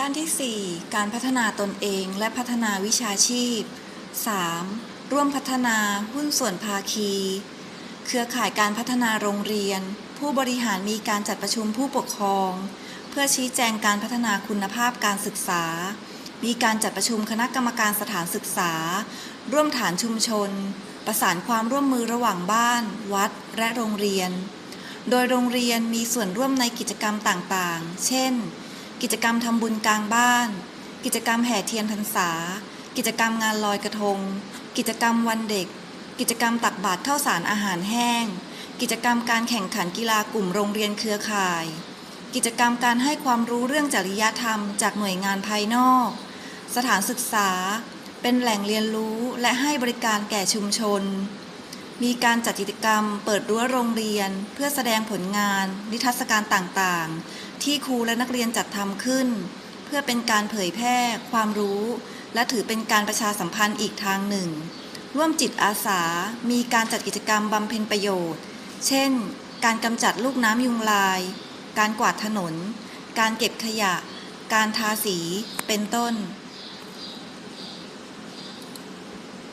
ด้านที่ 4 การพัฒนาตนเองและพัฒนาวิชาชีพ 3. ร่วมพัฒนาหุ้นส่วนภาคี เครือข่ายการพัฒนาโรงเรียน ผู้บริหารมีการจัดประชุมผู้ปกครอง เพื่อชี้แจงการพัฒนาคุณภาพการศึกษา มีการจัดประชุมคณะกรรมการสถานศึกษา ร่วมฐานชุมชน ประสานความร่วมมือระหว่างบ้าน วัด และโรงเรียน โดยโรงเรียนมีส่วนร่วมในกิจกรรมต่างๆ เช่น กิจกรรมทำบุญกลางบ้าน กิจกรรมแห่เทียนพรรษา กิจกรรมงานลอยกระทง กิจกรรมวันเด็ก กิจกรรมตักบาตรข้าวสารอาหารแห้ง กิจกรรมการแข่งขันกีฬากลุ่มโรงเรียนเครือข่าย กิจกรรมการให้ความรู้เรื่องจริยธรรมจากหน่วยงานภายนอก สถานศึกษา เป็นแหล่งเรียนรู้และให้บริการแก่ชุมชน มีการจัดกิจกรรมเปิดรั้วโรงเรียน เพื่อแสดงผลงาน นิทรรศการต่างๆ ที่ครูและนักเรียนจัดทำขึ้น เพื่อเป็นการเผยแพร่ความรู้ และถือเป็นการประชาสัมพันธ์อีกทางหนึ่ง ร่วมจิตอาสา มีการจัดกิจกรรมบำเพ็ญประโยชน์ เช่น การกำจัดลูกน้ำยุงลาย การกวาดถนน การเก็บขยะ การทาสี เป็นต้น